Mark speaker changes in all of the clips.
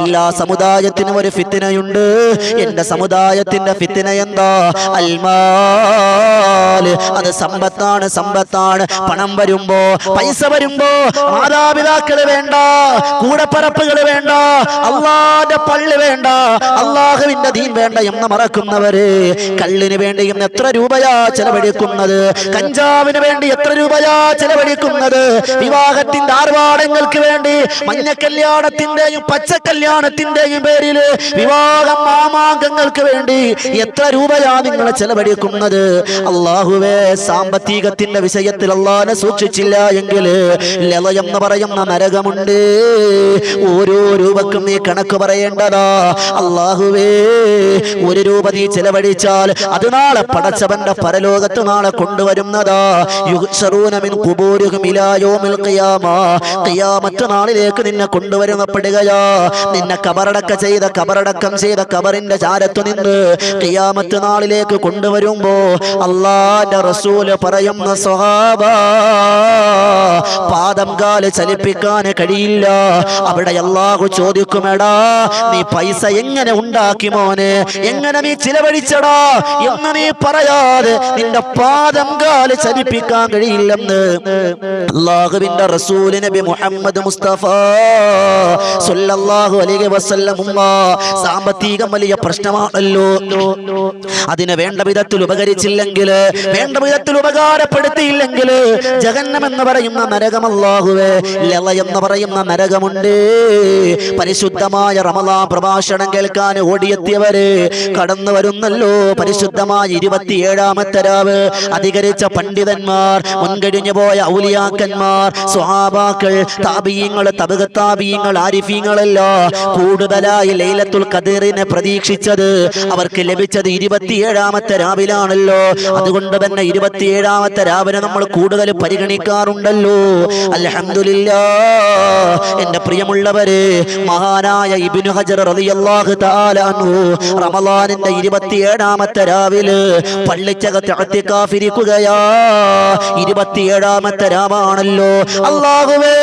Speaker 1: എല്ലാ സമുദായത്തിനും ഒരു ഫിത്തിനയുണ്ട്. എന്റെ സമുദായത്തിന്റെ ഫിത്തിന എന്താ? അൽമാൽ അത് സമ്പത്താണ് സമ്പത്താണ്. പണം വരുമ്പോ പൈസ വരുമ്പോ മാതാപിതാക്കൾ വേണ്ട കൂടപ്പറപ്പുകൾ വേണ്ട അള്ളാന്റെ പള്ളി വേണ്ട അള്ളാഹുവിന്റെ ദീൻ വേണ്ട എന്ന് മറക്കുന്നവര് കള്ളിന് ഇന്ന് എത്ര രൂപയാ ചെലവഴിക്കുന്നത്? കഞ്ചാവിന് വേണ്ടി എത്ര രൂപയാ ചെലവഴിക്കുന്നത്? വിവാഹത്തിന്റെ ആർവാടങ്ങൾക്ക് വേണ്ടി മഞ്ഞ കല്യാണത്തിന്റെയും പച്ച കല്യാണത്തിന്റെയും പേരിൽ വിവാഹം മാമാങ്കങ്ങൾക്ക് വേണ്ടി എത്ര രൂപയാ നിങ്ങൾ ചെലവഴിക്കുന്നത്? അള്ളാഹുവേ സാമ്പത്തികത്തിന്റെ വിഷയത്തിൽ അള്ളാനെ സൂക്ഷിച്ചില്ല എങ്കിൽ ലതയെന്ന് പറയുന്ന നരകമുണ്ട്. ഓരോ രൂപക്കും നീ കണക്ക് പറയേണ്ടതാ. അള്ളാഹുവേ ഒരു രൂപ നീ ചെലവഴിച്ചാൽ അത് നാളെ പടച്ചവന്റെ പരലോകത്ത് നാളെ കൊണ്ടുവരുന്നതാ. യുഹ്ശറൂന മിൻ ഖുബൂരിഹിം ഇലാ യൗമിൽ ഖിയാമ. ഖിയാമത്ത് നാളിലേക്ക് നിന്നെ കൊണ്ടുവരുന്നപ്പെടുകയാ നിന്നെ കബറടക്ക ചെയ്ത കബറടക്കം ചെയ്ത കബറിന്റെ ചാരത്തു നിന്ന് കിയാമത്ത് നാളിലേക്ക് കൊണ്ടുവരുമ്പോ അള്ളാന്റെ റസൂൽ പറയുന്ന സ്വഹാബ പാദം കാൽ ചലിപ്പിക്കാൻ കഴിയില്ല. അവിടെ അള്ളാഹു ചോദിക്കുമെടാ നീ പൈസ എങ്ങനെ ഉണ്ടാക്കി മോനെ? എങ്ങനെ നീ ചിലവഴിച്ചടാ? എന്ന് നീ പറയാതെ നിന്റെ പാദം കാൽ ചലിപ്പിക്കാൻ കഴിയില്ലെന്ന്. അള്ളാഹുവിന്റെ റസൂൽ നബി മുഹമ്മദ് മുസ്തഫ സല്ലല്ലാഹു അലൈഹി വസല്ലം സാമ്പത്തികം വലിയ പ്രശ്നമാണല്ലോ. അതിന് വേണ്ട വിധത്തിൽ ഉപകരിച്ചില്ലെങ്കിൽ വേണ്ട വിധത്തിൽ ഉപകാരപ്പെടുത്തിയില്ലെങ്കിൽ ജഗന്നം എന്ന് പറയുന്ന നരകം അല്ലാഹുവേ ലള എന്ന് പറയുന്ന നരകമുണ്ട്. പരിശുദ്ധമായ റമലാ പ്രഭാഷണം കേൾക്കാൻ ഓടിയെത്തിയവര് കടന്നു വരുന്നല്ലോ. പരിശുദ്ധമായ ഇരുപത്തിയേഴാമത്തെ രാവ്. അധികരിച്ച പണ്ഡിതന്മാർ മുൻകഴിഞ്ഞു പോയ ഔലിയാക്കന്മാർ സ്വഹാബാക്കൾ താപീയങ്ങൾ തബകത്താപീയങ്ങൾ ആരിഫീങ്ങളല്ല കൂടുതലായി ലൈലത്തുൽ ഖദീറിനെ പ്രതീക്ഷിച്ചത് അവർക്ക് ലഭിച്ചത് ഇരുപത്തിയേഴാമത്തെ രാവിലാണല്ലോ. അതുകൊണ്ട് തന്നെ ഇരുപത്തിയേഴാമത്തെ രാവിനെ നമ്മൾ കൂടുതൽ പരിഗണിക്കാറുണ്ടല്ലോ. അൽഹംദുലില്ലാ. എന്റെ പ്രിയമുള്ളവരെ മഹാനായ ഇബ്നു ഹജർ റളിയല്ലാഹു തആല അൻഹു റമളാനിന്റെ ഇരുപത്തിയേഴാമത്തെ രാവിൽ പള്ളിച്ചകത്ത് അത്തിക്കാഫിരിക്കുകയാ ഇരുപത്തിയേഴാമത്തെ രാവാണല്ലോ. അള്ളാഹുവേ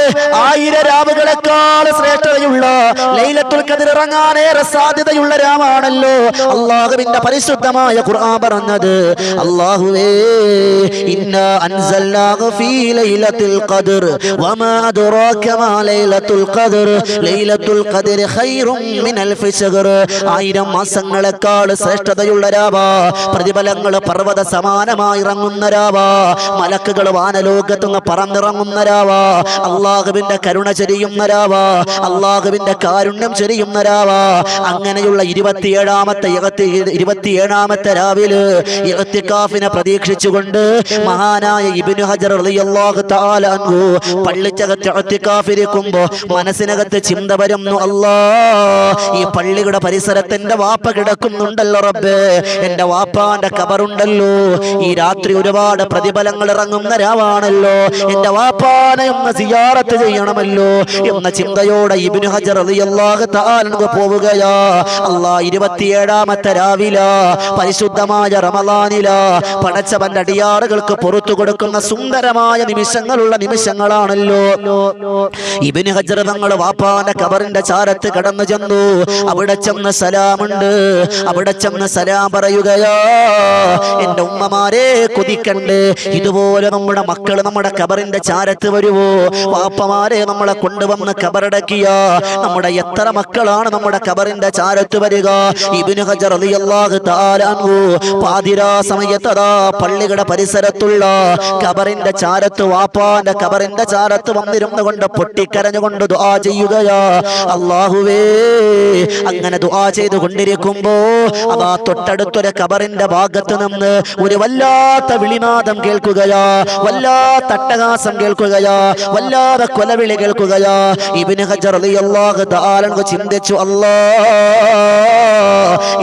Speaker 1: ആയിരം രാവുകളെക്കാൾ ശ്രേഷ്ഠതയുള്ള ലൈലത്തുൽ ഖദർ ഇറങ്ങാനേറെ സാധ്യതയുള്ള രാവാണല്ലോ. അള്ളാഹുവിന്റെ പരിശുദ്ധമായ ഖുർആൻ പറഞ്ഞത് അള്ളാഹുവേ ഇന്ന അൻസൽനാഹു ഫീ ലൈലത്തുൽ ഖദർ. വമാ അദ്റാക മാ ലൈലത്തുൽ ഖദർ ലൈലത്തുൽ ഖദർ ഖൈറും മിൻ അൽഫി ശഹർ ആയിരം മാസങ്ങളെക്കാൾ ശ്രേഷ്ഠതയുള്ള രാവാ. പ്രതിഫലങ്ങൾ പർവത സമാനമായി ഇറങ്ങുന്ന രാവാ. മലക്കുകൾ വാനലോകത്തുനിന്ന് പറന്നിറങ്ങുന്ന രാവാ. അള്ളാഹുവിന്റെ കരുണ ചെരിയുന്ന രാവാ. അള്ളാഹുവിന്റെ കാരുണ്യം ചെരിയുന്ന രാവാ. അങ്ങനെയുള്ള ഇരുപത്തിയേഴാമത്തെ ഇരുപത്തിയേഴാമത്തെ രാവിൽ ഇഹത്തിക്കാഫിനെ പ്രതീക്ഷിച്ചുകൊണ്ട് മഹാനായ ഇബ്നു ഹജർ റളിയല്ലാഹു തആല അൻഹു പള്ളിച്ചകത്ത് ഇഹത്തിക്കാഫിരിക്കുമ്പോ മനസ്സിനകത്ത് ചിന്ത വരുന്നു അല്ലാ ഈ പള്ളിയുടെ പരിസരത്ത് എന്റെ വാപ്പ കിടക്കുന്നുണ്ടല്ലോ റബ്ബേ. എന്റെ വാപ്പാന്റെ കബറുണ്ടല്ലോ. ഈ രാത്രി ഒരുപാട് പ്രതിഫലങ്ങൾ ഇറങ്ങുന്ന രാവാണല്ലോ. എന്റെ വാപ്പാനെ ഒന്ന് സിയാറത്ത് ചെയ്യണമല്ലോ. എന്ന ചിന്തയോടെ ഇബിനു ഹജർ അൻഹു പോവുകയാ. അല്ലാ ഇരുപത്തിയേഴാമത്തെ രാവില. പരിശുദ്ധമായ റമലാനില പടച്ചവന്റെ അടിയാറുകൾക്ക് പുറത്തു കൊടുക്കുന്ന സുന്ദരമായ നിമിഷങ്ങളുള്ള നിമിഷങ്ങളാണല്ലോ ഇബിന് ഹജർ തങ്ങൾ വാപ്പാന്റെ കബറിന്റെ ചാരത്ത് കടന്നു ചെന്നു. അവിടെ ചെന്ന് സലാമുണ്ട്. അവിടെ ചെന്ന് സലാം പറയുകയാ എന്റെ ഉമ്മമാരെ കൊതിക്കണ്ട്. ഇതുപോലെ നമ്മുടെ മക്കൾ നമ്മുടെ കബറിന്റെ ചാരത്ത് വരുവോ? വാപ്പമാരെ നമ്മളെ കൊണ്ടുവന്ന് കബറടക്കിയ. നമ്മുടെ എത്ര മക്കളാണ് നമ്മുടെ കബറിന്റെ ചാരത്ത് വരിക? ഇബിന് ഹജർ റളിയല്ലാഹു തആല അൻഹു പാതിരാ സമയത്തതാ പള്ളിയുടെ പരിസരത്തുള്ള കബറിന്റെ ചാരത്ത് വാപ്പാന്റെ കബറിന്റെ ചാരത്ത് വന്നിരുന്നു കൊണ്ട് പൊട്ടിക്കരഞ്ഞുകൊണ്ട് ദുആ ചെയ്യുകയാ. അള്ളാഹുവേ അങ്ങനെ ദുആ ചെയ്തു കൊണ്ടിരിക്കുമ്പോ അതാ തൊട്ടടുത്തൊരു കബറിന്റെ ഭാഗത്ത് നിന്ന് ഒരു വല്ലാത്ത വിളിനാദം കേൾക്കുകയാ. വല്ലാത്ത അട്ടഹാസം കേൾക്കുകയാ. വല്ലാതെ കൊലവിളി കേൾക്കുകയാ. ഇബിന് ഹജർ റളിയല്ലാഹു തആല അൻഹു ചിന്തിച്ചു അല്ലാ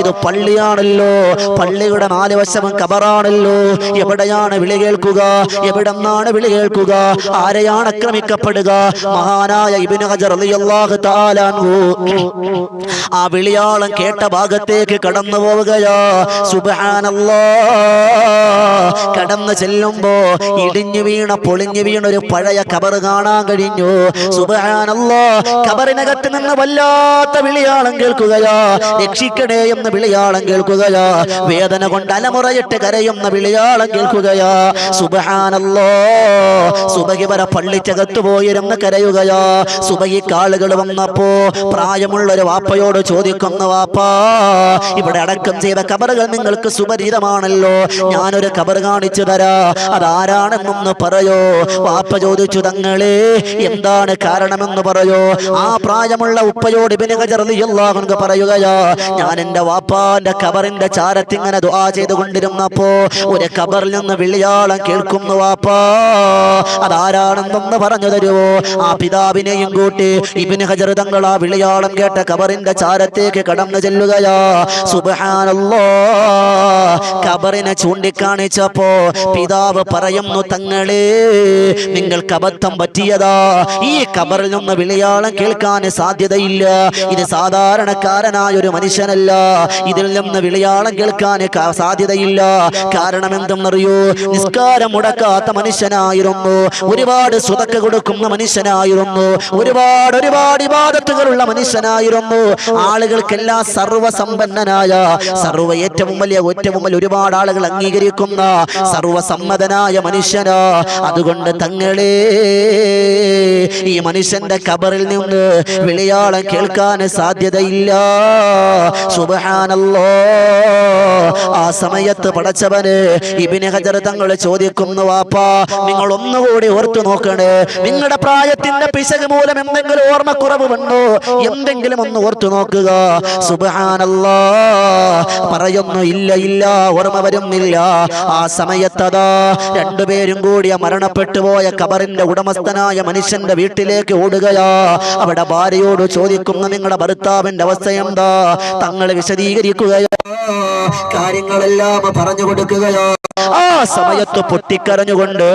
Speaker 1: ഇത് പള്ളിയാണല്ലോ. പള്ളിയുടെ നാല് വശവും കബറാണല്ലോ എവിടെയാണ് വിളി കേൾക്കുക? എവിടെന്നാണ് വിളി കേൾക്കുക? ആരെയാണ് ആക്രമിക്കപ്പെടുക മഹാനായ ഹജർ ആ വിളിയാളം കേട്ട ഭാഗത്തേക്ക് കടന്നു പോവുകയാ. കടന്നു ചെല്ലുമ്പോ ഇടിഞ്ഞു വീണ പൊളിഞ്ഞു വീണ ഒരു പഴയ കബർ കാണാൻ കഴിഞ്ഞു. സുബാനല്ലോ കബറിനകത്ത് നിന്ന് വല്ലാത്ത വിളിയാളം കേൾക്കുകയാ. രക്ഷിക്കണേ എന്ന് വിളിയാളം കേൾക്കുകയാ. വേദന കൊണ്ട് അലമുറയിട്ട് കരയുന്ന വിളിയാളം കേൾക്കുകയാ. സുബഹാനല്ലോ സുബഹി വരെ പള്ളിക്കകത്ത് പോയിരുന്ന് കരയുകയാ. സുബഹി കാളുകൾ വന്നപ്പോ പ്രായമുള്ളൊരു വാപ്പയോട് ചോദിക്കുന്ന വാപ്പാ ഇവിടെ അടക്കം ചെയ്ത കബറുകൾ നിങ്ങൾക്ക് സുപരിതമാണല്ലോ. ഞാനൊരു കബർ കാണിച്ചു തരാ. അതാരാണെന്നൊന്ന് പറയോ? വാപ്പ ചോദിച്ചു തങ്ങളെ എന്താണ് കാരണമെന്ന് പറയോ? ആ പ്രായമുള്ള ഉപ്പയോട് ഇബിന് ഹജർ റളിയല്ലാഹു അൻഹു പറയുകയാ ഞാൻ എന്റെ വാപ്പാന്റെ കബറിന്റെ ചാരത്തിങ്ങനെ ദുആ ചെയ്തുകൊണ്ടിരുന്നപ്പോ ഒരു കബറിൽ നിന്ന് വിളിയാളം കേൾക്കുന്നു വാപ്പാ. അതാരാണെന്നൊന്ന് പറഞ്ഞു തരുമോ ആ പിതാവിനെയും കൂട്ടി ഇബിന് ഹജർ തങ്ങൾ ആ വിളിയാളം കേട്ട കബറിന്റെ ചാരത്തേക്ക് കടന്നു ചെല്ലുകയാ. സുബഹാനല്ലോ. കബറിനെ ചൂണ്ടിക്കാണിച്ചപ്പോ പിതാവ് പറയുന്നു തങ്ങളെ നിങ്ങൾക്ക് അബദ്ധം പറ്റിയതാ. ഈ കബറിൽ നിന്ന് വിളിയാളം കേൾക്കാൻ സാധ്യതയില്ല. ഇത് സാധാരണക്കാരനായ ഒരു മനുഷ്യനല്ല. ഇതിൽ നിന്ന് വിളിയാളം കേൾക്കാൻ സാധ്യതയില്ല. കാരണം എന്തെന്നറിയോ? നിസ്കാരം മുടക്കാത്ത മനുഷ്യനായിരുന്നു ഒരുപാട് സുതക്ക കൊടുക്കുന്ന മനുഷ്യനായിരുന്നു. ഒരുപാട് ഒരുപാട് ഇബാദത്തുകളുള്ള മനുഷ്യനായിരുന്നു. ആളുകൾക്കെല്ലാം സർവസമ്പന്നനായ സർവ ഏറ്റവും വലിയ വലിയ ഒരുപാട് ആളുകൾ അംഗീകരിക്കുന്ന സർവസമ്മതനായ മനുഷ്യനാ. അതുകൊണ്ട് തങ്ങളെ ഈ മനുഷ്യന്റെ കബറിൽ നിന്ന് വിളിയാളം കേൾക്കാൻ സാധ്യതയില്ല. സുബഹാനല്ലോ. ആ സമയത്ത് പടച്ചവന് ഇബിന് ഹജർ തങ്ങൾ ചോദിക്കുന്നു വാപ്പാ നിങ്ങൾ ഒന്നുകൂടി ഓർത്തു നോക്കണേ. നിങ്ങളുടെ പ്രായത്തിന്റെ പിശക് മൂലം എന്തെങ്കിലും ഓർമ്മക്കുറവ് വന്നോ? എന്തെങ്കിലും ഒന്ന് ഓർത്തു നോക്കുക. സുബഹാനല്ലാ. പറയുന്നു ഇല്ല ഇല്ല ഓർമ്മ വരുന്നില്ല. ആ സമയത്തതാ രണ്ടുപേരും കൂടി ആ മരണപ്പെട്ടു പോയ കബറിന്റെ ഉടമസ്ഥനായ മനുഷ്യന്റെ വീട്ടിലേക്ക് ഓടുകയാ. അവിടെ ഭാര്യയോട് ചോദിക്കുന്ന നിങ്ങളുടെ ഭർത്താവിന്റെ അവസ്ഥ എന്താ? തങ്ങൾ വിശദീകരിക്കുകയാ. കാര്യങ്ങളെല്ലാം പറഞ്ഞു കൊടുക്കുകയാ. ആ സമയത്ത് പൊട്ടിക്കരഞ്ഞുകൊണ്ട്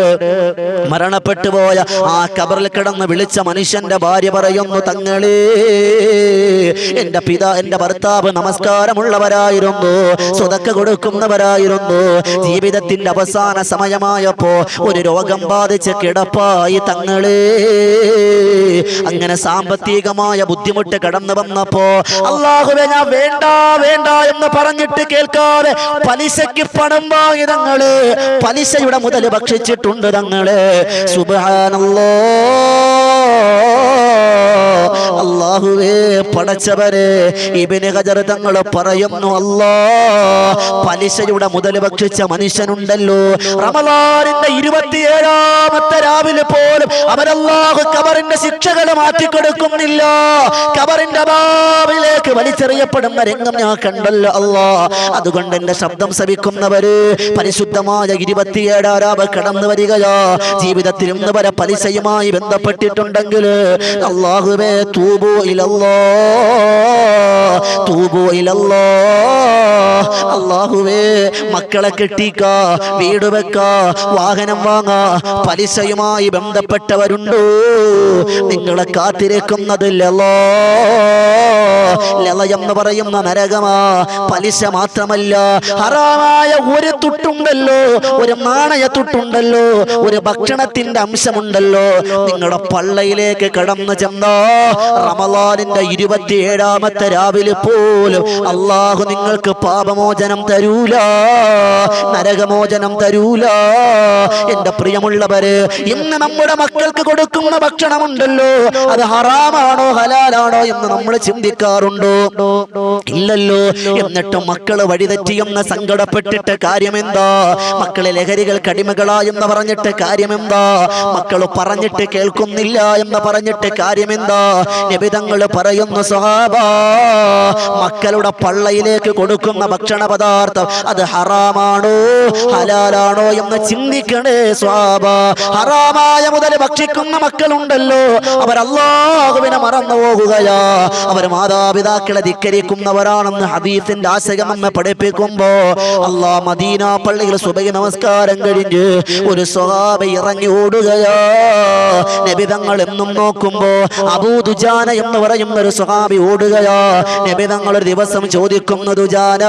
Speaker 1: മരണപ്പെട്ടു പോയ ആ കബറിൽ കിടന്ന് വിളിച്ച മനുഷ്യന്റെ ഭാര്യ പറയുന്നു തങ്ങളെ എന്റെ പിതാ എന്റെ ഭർത്താവ് നമസ്കാരമുള്ളവരായിരുന്നു സ്വതക്ക കൊടുക്കുന്നവരായിരുന്നു. ജീവിതത്തിന്റെ അവസാന സമയമായപ്പോ ഒരു രോഗം ബാധിച്ച് കിടപ്പായി തങ്ങളെ. അങ്ങനെ സാമ്പത്തികമായ ബുദ്ധിമുട്ട് കടന്നു വന്നപ്പോ അള്ളാഹുവെ ഞാൻ വേണ്ട വേണ്ട എന്ന് പറഞ്ഞിട്ട് കേൾക്കാതെ പലിശയ്ക്ക് പണം വാങ്ങി തങ്ങൾ പലിശയുടെ മുതൽ ഭക്ഷിച്ചിട്ടുണ്ട് തങ്ങൾ. സുബാനല്ലോ അള്ളാഹുവേ പടച്ചവരെ ഇബിന് ഹജർ തങ്ങൾ പറയുന്നു അല്ലാ പലിശയുടെ മുതൽ ഭക്ഷിച്ച മനുഷ്യനുണ്ടല്ലോ. റമലാറിന്റെ ഇരുപത്തിയേഴാമത്തെ രാവിലെ പോലും അവരല്ലാഹു കബറിന്റെ ശിക്ഷകൾ മാറ്റിക്കൊടുക്കുന്നില്ല. കബറിന്റെ ബാവിലേക്ക് വലിച്ചെറിയപ്പെടുന്ന രംഗം ഞാൻ കണ്ടല്ലോ അല്ലാ. അതുകൊണ്ട് എന്റെ ശബ്ദം ശ്രവിക്കുന്നവര് പരിശുദ്ധമായ ഇരുപത്തിയേഴാം രാവ് കടന്നു വരികയാ. ജീവിതത്തിൽ ഇന്ന് വരെ പലിശയുമായി ബന്ധപ്പെട്ടിട്ടുണ്ടെങ്കിൽ അള്ളാഹുവേ തൂബു ഇലല്ലോ തൂബു ഇലല്ലോ അള്ളാഹുവേ മക്കളെ കെട്ടിക്ക വീട് വെക്ക വാഹനം വാങ്ങ പലിശയുമായി ബന്ധപ്പെട്ടവരുണ്ടോ? നിങ്ങളെ കാത്തിരിക്കുന്നത് ലലോ. ലല എന്ന് പറയുന്ന നരകമാ പലിശ മാത്രമല്ല ഹറാമായ ഒരു തുട്ടുണ്ടല്ലോ ഒരു നാണയ തുട്ടുണ്ടല്ലോ ഒരു ഭക്ഷണത്തിന്റെ അംശമുണ്ടല്ലോ. നിങ്ങളുടെ പള്ളയിലേക്ക് കടന്നു ചെന്നോ റമലാനിന്റെ ഇരുപത്തിയേഴാമത്തെ രാവിലെ പോലും അള്ളാഹു നിങ്ങൾക്ക് പാപമോചനം തരൂല നരകമോചനം തരൂല. എന്റെ പ്രിയമുള്ളവര് ഇന്ന് നമ്മുടെ മക്കൾക്ക് കൊടുക്കുന്ന ഭക്ഷണമുണ്ടല്ലോ. അത് ഹറാമാണോ ഹലാലാണോ എന്ന് നമ്മൾ ചിന്തിക്കാറുണ്ടോ? ഇല്ലല്ലോ. എന്നിട്ട് മക്കൾ വഴിതെറ്റിയെന്ന് സങ്കടപ്പെട്ടിട്ട് കാര്യമെന്താ? മക്കളെ ലഹരികൾ കടിമകളായെന്ന് പറഞ്ഞിട്ട് കാര്യമെന്താ? മക്കൾ പറഞ്ഞിട്ട് കേൾക്കുന്നില്ല എന്ന് പറഞ്ഞിട്ട് കാര്യമെന്താ? നിബിതങ്ങൾ പറയുന്നു സ്വഹാബ മക്കളുടെ പള്ളയിലേക്ക് കൊടുക്കുന്ന ഭക്ഷണ പദാർത്ഥം അത് ഹറാമാണോ ഹലാലാണോ എന്ന് ചിന്തിക്കണേ സ്വാബ ഹറാമായ മുതൽ ഭക്ഷിക്കുന്ന മക്കളുണ്ടല്ലോ അവർ മറന്നു പോകുകയാ. അവർ മാതാപിതാക്കളെ ധിക്കരിക്കുന്നവരാണെന്ന് ആശയം നമ്മെ പഠിപ്പിക്കുമ്പോ അള്ളാ മദീന പള്ളിയിൽ സുബൈ നമസ്കാരം കഴിഞ്ഞ് ഒരു സ്വഹാബ ഇറങ്ങി ഓടുകയാ. നബിതങ്ങൾ എന്നും നോക്കുമ്പോ അബൂദുജാന എന്ന് പറയുന്ന ഒരു സ്വഹാബി ഓടുകയാ. നബി തങ്ങൾ ഒരു ദിവസം ചോദിക്കുന്നു ദുജാന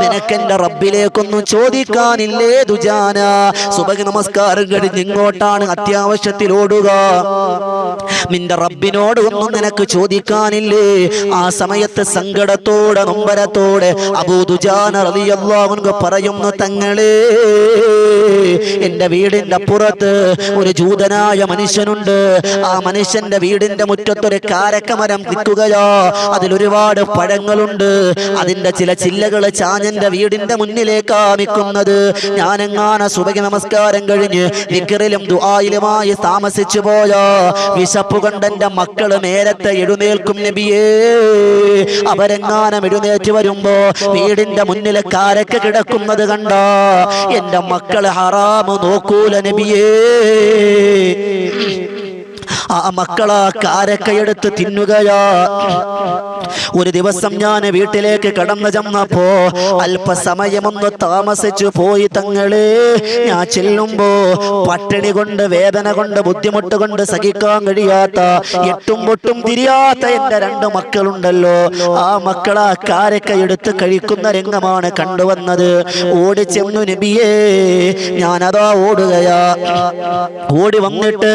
Speaker 1: നിനക്കെന്റെ റബ്ബിലേക്കൊന്നും ചോദിക്കാനില്ലേ ദുജാന? സുബഹി നമസ്കാരം കഴിഞ്ഞ് ഇങ്ങോട്ടാണ് അത്യാവശ്യത്തിൽ ഓടുക. നിന്റെ റബ്ബിനോട് ഒന്നും നിനക്ക് ചോദിക്കാനില്ലേ? ആ സമയത്ത് സങ്കടത്തോടെ നൊമ്പരത്തോടെ അബൂദുജാന റളിയല്ലാഹു പറയുന്നു തങ്ങളെ എന്റെ വീടിന്റെ പുറത്ത് ഒരു ജൂതനായ മനുഷ്യനുണ്ട്. ആ മനുഷ്യന്റെ വീടിന്റെ മുറ്റത്തൊരു കാരക്കമരം നിൽക്കുകയോ അതിലൊരുപാട് പഴങ്ങളുണ്ട്. അതിന്റെ ചില ചില്ലകൾ ചാഞ്ഞന്റെ വീടിന്റെ മുന്നിലേക്കാ ആമിക്കുന്നത് ഞാനെങ്ങാന സുബകി നമസ്കാരം കഴിഞ്ഞ് നിക്കറിലും ദുആയിലുമായി താമസിച്ചു പോയോ. വിശപ്പ് കൊണ്ട് എന്റെ മക്കൾ നേരത്തെ എഴുന്നേൽക്കും നബിയേ. അവരെങ്ങാനം എഴുന്നേറ്റ് വരുമ്പോ വീടിന്റെ മുന്നിൽ കാരക്ക കിടക്കുന്നത് കണ്ടോ? എന്റെ മക്കൾ ഹറാമ് നോക്കൂല നബിയേ. ആ മക്കളാ കാരക്കയെടുത്ത് തിന്നുകയാ. ഒരു ദിവസം ഞാൻ വീട്ടിലേക്ക് കടന്നു ചെന്നപ്പോ അല്പസമയമൊന്ന് താമസിച്ചു പോയി തങ്ങളെ. ഞാൻ ചെല്ലുമ്പോ പട്ടിണി കൊണ്ട് വേദന കൊണ്ട് ബുദ്ധിമുട്ട് കൊണ്ട് സഹിക്കാൻ കഴിയാത്ത എട്ടും പൊട്ടും തിരിയാത്ത എന്റെ രണ്ട് മക്കളുണ്ടല്ലോ. ആ മക്കളാ കാരക്ക എടുത്ത് കഴിക്കുന്ന രംഗമാണ് കണ്ടുവന്നത്. ഓടി ചെന്നു നബിയേ ഞാനതാ ഓടുകയാ. ഓടി വന്നിട്ട്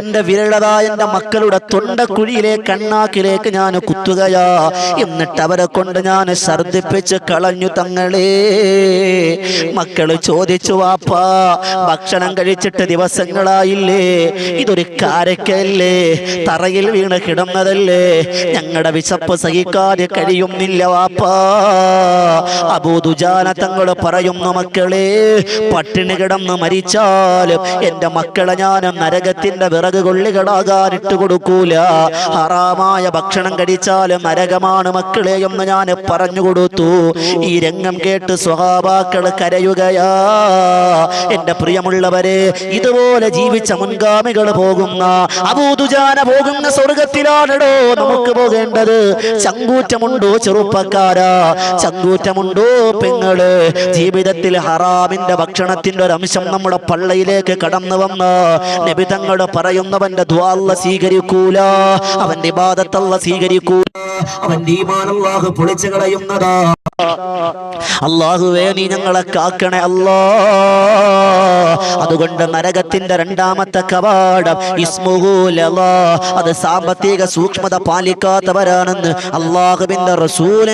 Speaker 1: എന്റെ വിരളതാ എന്റെ മക്കളുടെ തൊണ്ടക്കുഴിയിലെ കണ്ണാക്കിലേക്ക് ഞാൻ കുത്തുകയാ. എന്നിട്ട് അവരെ കൊണ്ട് ഞാൻ ഛർദിപ്പിച്ച് കളഞ്ഞു തങ്ങളെ. മക്കൾ ചോദിച്ചു വാപ്പാ ഭക്ഷണം കഴിച്ചിട്ട് ദിവസങ്ങളായില്ലേ? ഇതൊരു കാരക്കല്ലേ തറയിൽ വീണ് കിടന്നതല്ലേ? ഞങ്ങളുടെ വിശപ്പ് സഹിക്കാതെ കഴിയുന്നില്ല വാപ്പാ. അബൂദുജാന തങ്ങൾ പറയുന്നു മക്കളെ പട്ടിണി കിടന്ന് മരിച്ചാലും എന്റെ മക്കളെ ഞാൻ നരകത്തിന്റെ വിറക് കൊള്ളികളാകാൻ ഇട്ട് കൊടുക്കൂല. ഹറാമായ ഭക്ഷണം കഴിച്ചാലും നരകമാണ് മക്കളെ എന്ന് ഞാൻ പറഞ്ഞു കൊടുത്തു. ഈ രംഗം കേട്ട് സ്വഹാബാക്കൾ കരയുകയാ. എന്റെ പ്രിയമുള്ളവരെ ഇതുപോലെ ജീവിച്ച മുൻഗാമികൾ പോകുന്ന അബൂദുജാന പോകുന്ന സ്വർഗത്തിലാണല്ലോ നമുക്ക് പോകേണ്ടത്. ചങ്കൂറ്റമുണ്ടോ ചെറുപ്പക്കാരാ? ചങ്കൂറ്റമുണ്ടോ പെങ്ങൾ? ജീവിതത്തിൽ ഹറാമിന്റെ ഭക്ഷണത്തിന്റെ ഒരു അംശം നമ്മുടെ പള്ളയിലേക്ക് കടന്നു വന്ന് നബിതങ്ങൾ പറയുന്നവന്റെ ദ്വാല്ല സ്വീകരിക്കൂല. അവന്റെ ഇബാദത്തല്ല സ്വീകരിക്കൂല. അവന്റെ ഈമാൻ അല്ലാഹു പൊളിച്ചു കളയുന്നതാ. അള്ളാഹുവേ നീ ഞങ്ങളെ കാക്കണേ അല്ലാ. അതുകൊണ്ട് നരകത്തിന്റെ രണ്ടാമത്തെ കവാടം ഇസ്മുഹൂലല്ലാ അത് സാമ്പത്തിക സൂക്ഷ്മത പാലിക്കാത്തവരാണെന്ന് അള്ളാഹുവിന്റെ റസൂൽ